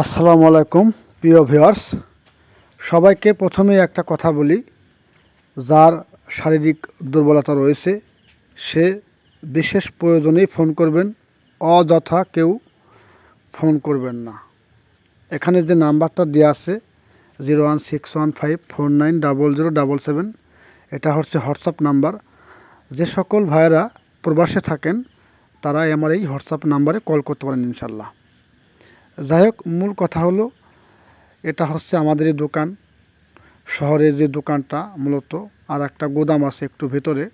আসসালামু আলাইকুম, প্রিয় ভিউয়ার্স। সবাইকে প্রথমে একটা কথা বলি, যার শারীরিক দুর্বলতা রয়েছে, সে বিশেষ প্রয়োজনেই ফোন করবেন, অযথা কেউ ফোন করবেন না। এখানে যে নাম্বারটা দেওয়া আছে, zero one six one five four nine double zero double seven, এটা হচ্ছে হোয়াটসঅ্যাপ নাম্বার। যে সকল ভাইয়েরা প্রবাসে থাকেন, তারা আমার এই হোয়াটসঅ্যাপ নাম্বারে কল করতে পারেন ইনশাল্লাহ। যাই হোক, মূল কথা হলো, এটা হচ্ছে আমাদের এই দোকান। শহরে যে দোকানটা মূলত আর একটা গোদাম আছে একটু ভেতরে।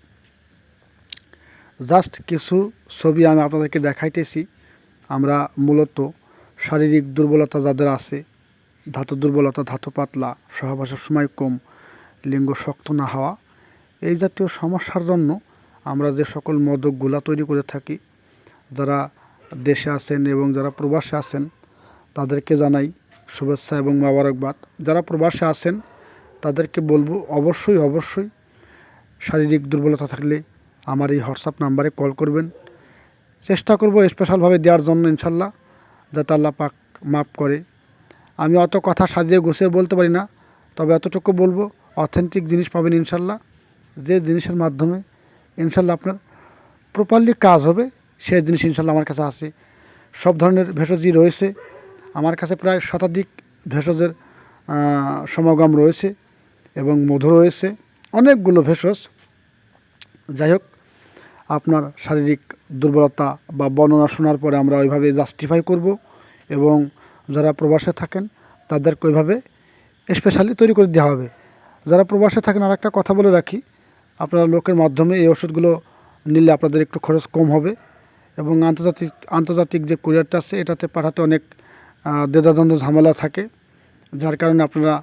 জাস্ট কিছু ছবি আমি আপনাদেরকে দেখাইতেছি। আমরা মূলত শারীরিক দুর্বলতা যাদের আছে, ধাতু দুর্বলতা, ধাতু পাতলা, সহবাসের সময় কম, লিঙ্গ শক্ত না হওয়া, এই জাতীয় সমস্যার জন্য আমরা যে সকল মদকগুলা তৈরি করে থাকি, যারা দেশে আছেন এবং যারা প্রবাসে আছেন তাদেরকে জানাই শুভেচ্ছা এবং মোবারকবাদ। যারা প্রবাসে আছেন, তাদেরকে বলব অবশ্যই অবশ্যই শারীরিক দুর্বলতা থাকলে আমার এই হোয়াটসঅ্যাপ নাম্বারে কল করবেন। চেষ্টা করব স্পেশালভাবে দেওয়ার জন্য ইনশাল্লাহ, যাতে আল্লাহ পাক মাফ করে। আমি অত কথা সাজিয়ে গুছিয়ে বলতে পারি না, তবে এতটুকু বলব, অথেন্টিক জিনিস পাবেন ইনশাল্লাহ। যে জিনিসের মাধ্যমে ইনশাল্লাহ আপনার প্রপারলি কাজ হবে সেই জিনিস ইনশাল্লাহ আমার কাছে আছে। সব ধরনের ভেষজই রয়েছে আমার কাছে প্রায় শতাধিক ভেষজের সমাগম রয়েছে এবং মধু রয়েছে। অনেকগুলো ভেষজ। যাই হোক, আপনার শারীরিক দুর্বলতা বা বর্ণনা শোনার পরে আমরা ওইভাবে জাস্টিফাই করব এবং যারা প্রবাসে থাকেন, তাদেরকে ওইভাবে স্পেশালি তৈরি করে দেওয়া হবে। যারা প্রবাসে থাকেন আর একটা কথা বলে রাখি, আপনারা লোকের মাধ্যমে এই ওষুধগুলো নিলে আপনাদের একটু খরচ কম হবে এবং আন্তর্জাতিক আন্তর্জাতিক যে কুরিয়ারটা আছে, এটাতে পাঠাতে অনেক দ্বিধাদ্বন্দ্ব, ঝামেলা থাকে, যার কারণে আপনারা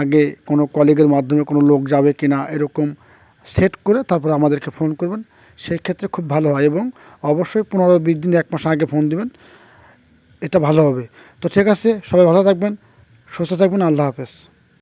আগে কোনো কলিগের মাধ্যমে কোনো লোক যাবে কি না এরকম সেট করে তারপর আমাদেরকে ফোন করবেন। সেই ক্ষেত্রে খুব ভালো হয় এবং অবশ্যই পনেরো বিশ দিন, এক মাস আগে ফোন দিবেন। এটা ভালো হবে। তো ঠিক আছে, সবাই ভালো থাকবেন, সুস্থ থাকবেন, আল্লাহ হাফেজ।